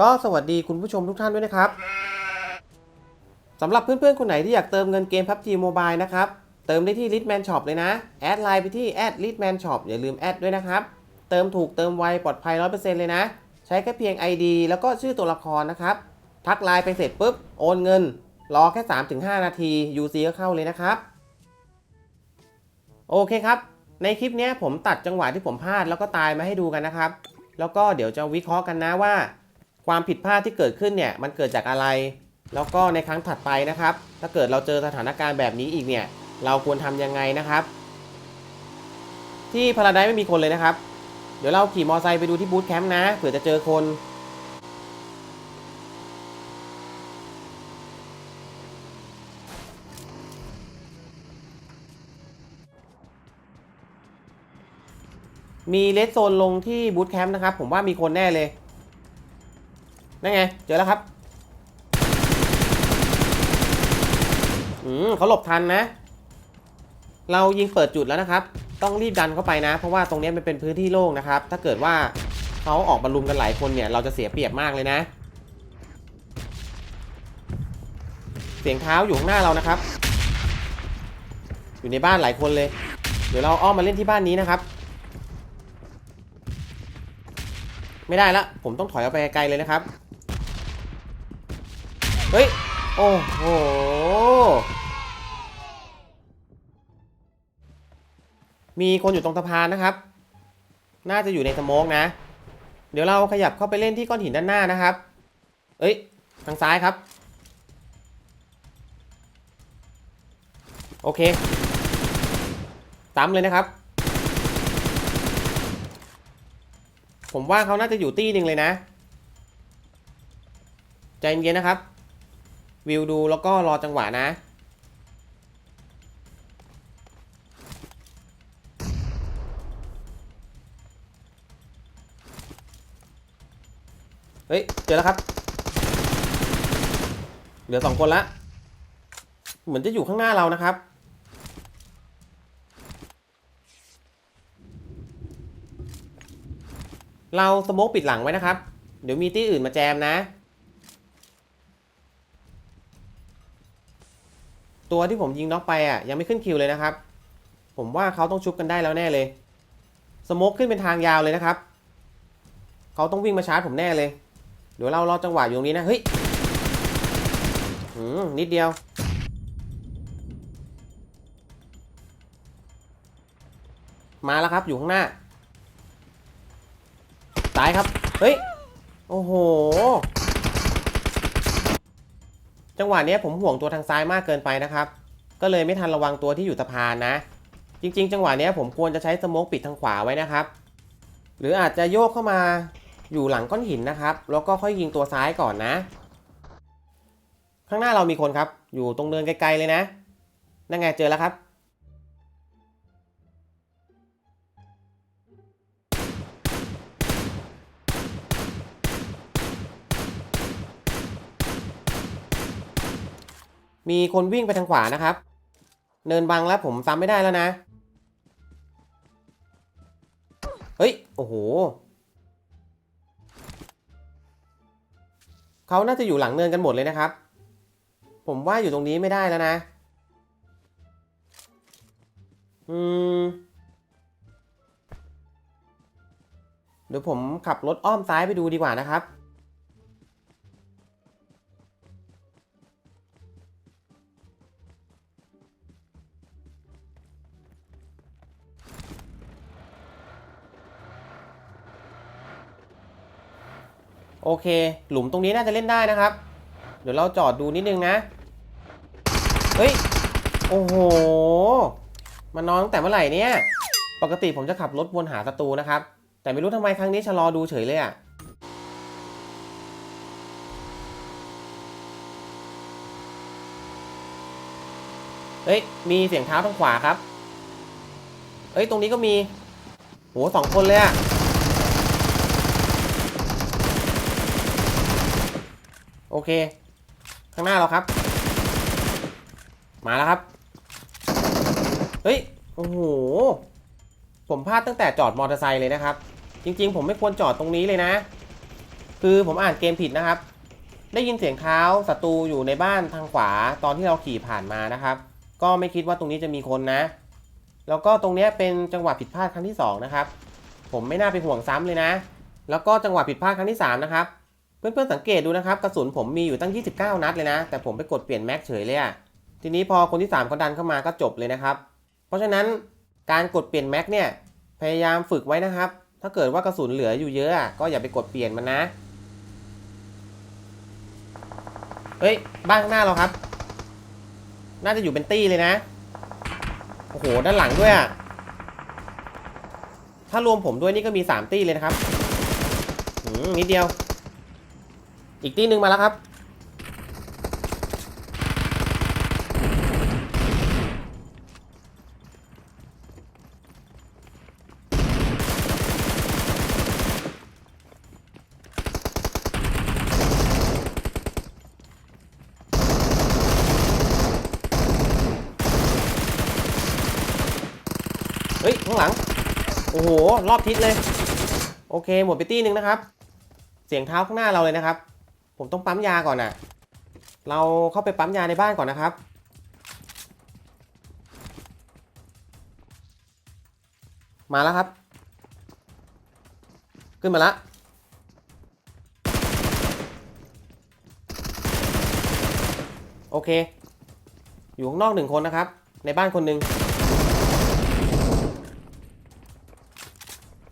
ก็สวัสดีคุณผู้ชมทุกท่านด้วยนะครับสำหรับเพื่อนๆ คนไหนที่อยากเติมเงินเกม PUBG Mobile นะครับ เติมได้ที่ Litman Shop เลยนะ แอดไลน์ไปที่ @litman shop อย่าลืมแอดด้วยนะครับ เติมถูกเติมไวปลอดภัย 100%เลยนะ ใช้แค่เพียง ID แล้วก็ชื่อตัวละครนะครับ ทักไลน์ไปเสร็จปุ๊บ โอนเงิน รอแค่ 3-5 นาที UC ก็เข้าเลยนะครับ โอเคครับ ในคลิปนี้ผมตัดจังหวะที่ผมพลาดแล้วก็ตายมาให้ดูกันนะครับ แล้วก็เดี๋ยวจะวิเคราะห์กันนะว่า ความผิดพลาดที่เกิดขึ้นเนี่ยมันเกิดจากอะไร แล้วก็ในครั้งถัดไปนะครับ ถ้าเกิดเราเจอสถานการณ์แบบนี้อีกเนี่ย เราควรทำยังไงนะครับ ที่พาราไดไม่มีคนเลยนะครับ เดี๋ยวเราขี่มอไซค์ไปดูที่บูธแคมป์นะเผื่อจะเจอคนมีเลสโซนลงที่บูธแคมป์นะครับ ผมว่ามีคนแน่เลย นั่นไง เจอแล้วครับ อืมเขาหลบทันนะ เรายิงเปิดจุดแล้วนะครับ ต้องรีบดันเข้าไปนะ เพราะว่าตรงนี้มันเป็นพื้นที่โล่งนะครับ ถ้าเกิดว่าเขาออกบรรลุมกันหลายคนเนี่ย เราจะเสียเปรียบมากเลยนะ เสียงเท้าอยู่ข้างหน้าเรานะครับ อยู่ในบ้านหลายคนเลย เดี๋ยวเราอ้อมมาเล่นที่บ้านนี้นะครับไม่ได้ละ ผมต้องถอยออกไปไกลเลยนะครับ เฮ้ย โอ้โห มีคนอยู่ตรงสะพานนะครับ น่าจะอยู่ในสโมกนะ เดี๋ยวเราขยับเข้าไปเล่นที่ก้อนหินด้านหน้านะครับ เอ้ย ทางซ้ายครับ โอเคตามเลยนะครับ ผมว่าเขาน่าจะอยู่ตี้หนึ่งเลยนะ ใจเย็นๆนะครับ วิวดูแล้วก็รอจังหวะนะ เฮ้ย เจอแล้วครับ เหลือสองคนละ เหมือนจะอยู่ข้างหน้าเรานะครับเราสโมกปิดหลังไว้นะครับ เดี๋ยวมีตี้อื่นมาแจมนะ ตัวที่ผมยิงน็อกไปอะยังไม่ขึ้นคิวเลยนะครับ ผมว่าเขาต้องชุบกันได้แล้วแน่เลย สโมกขึ้นเป็นทางยาวเลยนะครับ เขาต้องวิ่งมาชาร์จผมแน่เลย เดี๋ยวเรารอจังหวะอยู่ตรงนี้นะ เฮ้ยหืมนิดเดียว มาแล้วครับอยู่ข้างหน้า ตายครับ เฮ้ย โอ้โห จังหวะนี้ผมห่วงตัวทางซ้ายมากเกินไปนะครับ ก็เลยไม่ทันระวังตัวที่อยู่สะพานนะ จริง ๆ จังหวะนี้ผมควรจะใช้สโมกปิดทางขวาไว้นะครับ หรืออาจจะโยกเข้ามาอยู่หลังก้อนหินนะครับ แล้วก็ค่อยยิงตัวซ้ายก่อนนะ ข้างหน้าเรามีคนครับ อยู่ตรงเนินไกลๆเลยนะ นั่นไงเจอแล้วครับ มีคนวิ่งไปทางขวานะครับ เนินบังแล้วผมซ้ำไม่ได้แล้วนะ เฮ้ย โอ้โห เขาน่าจะอยู่หลังเนินกันหมดเลยนะครับ ผมว่าอยู่ตรงนี้ไม่ได้แล้วนะ อืม เดี๋ยวผมขับรถอ้อมซ้ายไปดูดีกว่านะครับ โอเค หลุมตรงนี้น่าจะเล่นได้นะครับ เดี๋ยวเราจอดดูนิดนึงนะ เฮ้ย โอ้โห มานอนตั้งแต่เมื่อไหร่เนี่ย ปกติผมจะขับรถวนหาศัตรูนะครับ แต่ไม่รู้ทำไมครั้งนี้ชะลอดูเฉยเลยอะ่ะเฮ้ย มีเสียงเท้าทางขวาครับ เฮ้ย ตรงนี้ก็มี โหสองคนเลยอะโเค ข้างหน้าเราครับ มาแล้วครับ เฮ้ย โอ้โห ผมพลาดตั้งแต่จอดมอเตอร์ไซค์เลยนะครับ จริง ๆ ผมไม่ควรจอดตรงนี้เลยนะ คือผมอ่านเกมผิดนะครับ ได้ยินเสียงเท้าศัตรูอยู่ในบ้านทางขวาตอนที่เราขี่ผ่านมานะครับ ก็ไม่คิดว่าตรงนี้จะมีคนนะ แล้วก็ตรงนี้เป็นจังหวะผิดพลาดครั้งที่สองนะครับ ผมไม่น่าไปห่วงซ้ำเลยนะ แล้วก็จังหวะผิดพลาดครั้งที่สามนะครับ เพื่อนๆสังเกตดูนะครับกระสุนผมมีอยู่ตั้ง 29 นัดเลยนะ แต่ผมไปกดเปลี่ยนแม็กเฉยเลยอะทีนี้พอคนที่ 3เขาดันเข้ามาก็จบเลยนะครับ เพราะฉะนั้นการกดเปลี่ยนแม็กเนี่ยพยายามฝึกไว้นะครับ ถ้าเกิดว่ากระสุนเหลืออยู่เยอะอะก็อย่าไปกดเปลี่ยนมันนะเฮ้ยบ้านข้างหน้าเราครับ น่าจะอยู่เป็นตี้เลยนะโอ้โหด้านหลังด้วยอะถ้ารวมผมด้วยนี่ก็มี 3 ตี้เลยนะครับหืมนิดเดียว อีกตีหนึ่งมาแล้วครับ เฮ้ย ข้างหลัง โอ้โห รอบทิศเลย โอเค หมดไปตีหนึ่งนะครับ เสียงเท้าข้างหน้าเราเลยนะครับ ผมต้องปั๊มยาก่อนน่ะเราเข้าไปปั๊มยาในบ้านก่อนนะครับ มาแล้วครับ ขึ้นมาแล้วโอเค อยู่ข้างนอกหนึ่งคนนะครับ ในบ้านคนหนึ่ง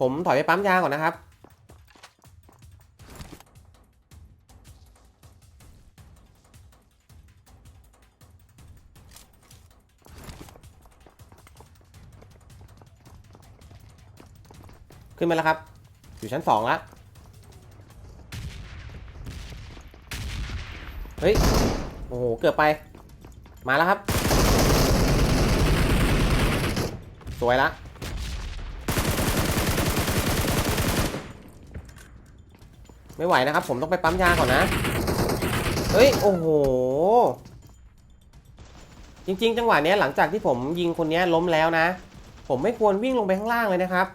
ผมถอยไปปั๊มยาก่อนนะครับ ขึ้นมาแล้วครับ อยู่ชั้นสองแล้วเฮ้ย โอ้โห เกือบไป มาแล้วครับ สวยละไม่ไหวนะครับ ผมต้องไปปั๊มยาก่อนนะ เฮ้ย โอ้โห จริง ๆ จังหวะนี้หลังจากที่ผมยิงคนนี้ล้มแล้วนะ ผมไม่ควรวิ่งลงไปข้างล่างเลยนะครับ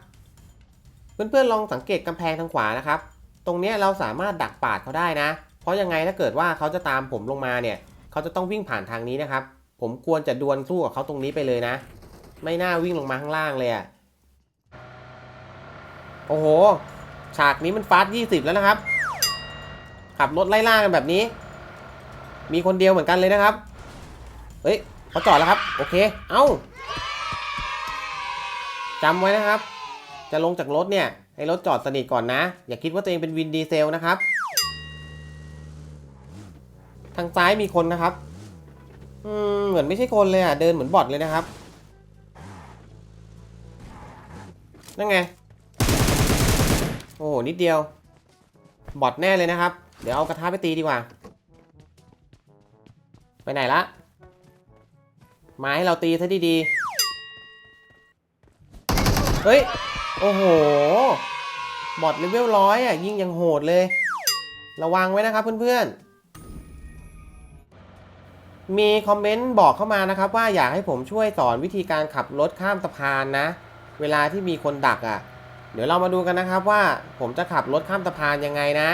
เพื่อนๆลองสังเกตกำแพงทางขวานะครับ ตรงนี้เราสามารถดักปาดเขาได้นะ เพราะยังไงถ้าเกิดว่าเขาจะตามผมลงมาเนี่ย เขาจะต้องวิ่งผ่านทางนี้นะครับ ผมควรจะดวลสู้กับเขาตรงนี้ไปเลยนะ ไม่น่าวิ่งลงมาข้างล่างเลยอะโอ้โห ฉากนี้มันฟาสต์ยี่สิบแล้วนะครับ ขับรถไล่ล่ากันแบบนี้ มีคนเดียวเหมือนกันเลยนะครับ เฮ้ยเขาจอดแล้วครับ โอเค เอ้าจำไว้นะครับ จะลงจากรถเนี่ยให้รถจอดสนิทก่อนนะ อย่าคิดว่าตัวเองเป็นวินดีเซลนะครับ ทางซ้ายมีคนนะครับ อืมเหมือนไม่ใช่คนเลยอะ เดินเหมือนบอทเลยนะครับ นั่นไง โอ้โห นิดเดียว บอทแน่เลยนะครับ เดี๋ยวเอากระทะไปตีดีกว่า ไปไหนละมาให้เราตีซะดีๆ เฮ้ย โอ้โห บอทเลเวลร้อยอะ ยิงยังโหดเลย ระวังไว้นะครับเพื่อนๆ มีคอมเมนต์บอกเข้ามานะครับ ว่าอยากให้ผมช่วยสอนวิธีการขับรถข้ามสะพานนะ เวลาที่มีคนดักอะ เดี๋ยวเรามาดูกันนะครับว่าผมจะขับรถข้ามสะพานยังไงนะ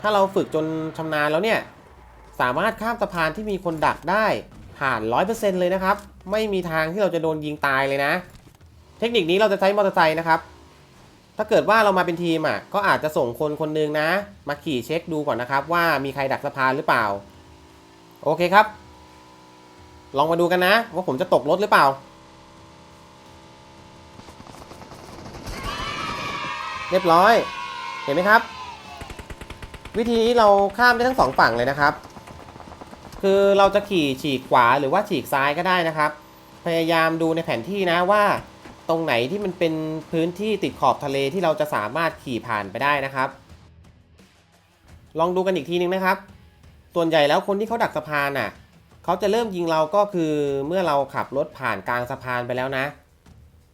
ถ้าเราฝึกจนชำนาญแล้วเนี่ย สามารถข้ามสะพานที่มีคนดักได้ผ่าน 100%เลยนะครับ ไม่มีทางที่เราจะโดนยิงตายเลยนะ เทคนิคนี้เราจะใช้มอเตอร์ไซค์นะครับ ถ้าเกิดว่าเรามาเป็นทีมอะก็อาจจะส่งคนคนหนึงนะ มาขี่เช็คดูก่อนนะครับ ว่ามีใครดักสะพานหรือเปล่า โอเคครับ ลองมาดูกันนะ ว่าผมจะตกรถหรือเปล่า เรียบร้อย เห็นไหมครับ วิธีเราข้ามได้ทั้งสองฝั่งเลยนะครับ คือเราจะขี่ฉีกขวาหรือว่าฉีกซ้ายก็ได้นะครับ พยายามดูในแผนที่นะว่า ตรงไหนที่มันเป็นพื้นที่ติดขอบทะเลที่เราจะสามารถขี่ผ่านไปได้นะครับ ลองดูกันอีกทีนึงนะครับ ส่วนใหญ่แล้วคนที่เขาดักสะพานอะเขาจะเริ่มยิงเราก็คือเมื่อเราขับรถผ่านกลางสะพานไปแล้วนะ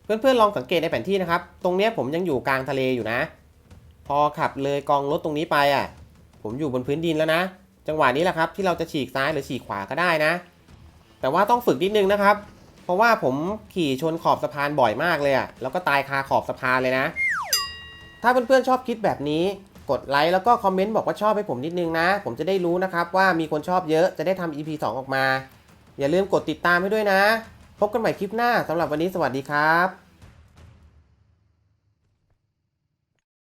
เพื่อนๆลองสังเกตในแผนที่นะครับ ตรงเนี้ยผมยังอยู่กลางทะเลอยู่นะ พอขับเลยกองรถตรงนี้ไปอะ ผมอยู่บนพื้นดินแล้วนะ จังหวะนี้แหละครับที่เราจะฉีกซ้ายหรือฉีกขวาก็ได้นะ แต่ว่าต้องฝึกนิดนึงนะครับ เพราะว่าผมขี่ชนขอบสะพานบ่อยมากเลยอะแล้วก็ตายคาขอบสะพานเลยนะ ถ้าเพื่อนๆชอบคิดแบบนี้ กดไลค์แล้วก็คอมเมนต์บอกว่าชอบให้ผมนิดนึงนะ ผมจะได้รู้นะครับว่ามีคนชอบเยอะจะได้ทำ EP 2 ออกมา อย่าลืมกดติดตามให้ด้วยนะ พบกันใหม่คลิปหน้าสำหรับวันนี้สวัสดีครับ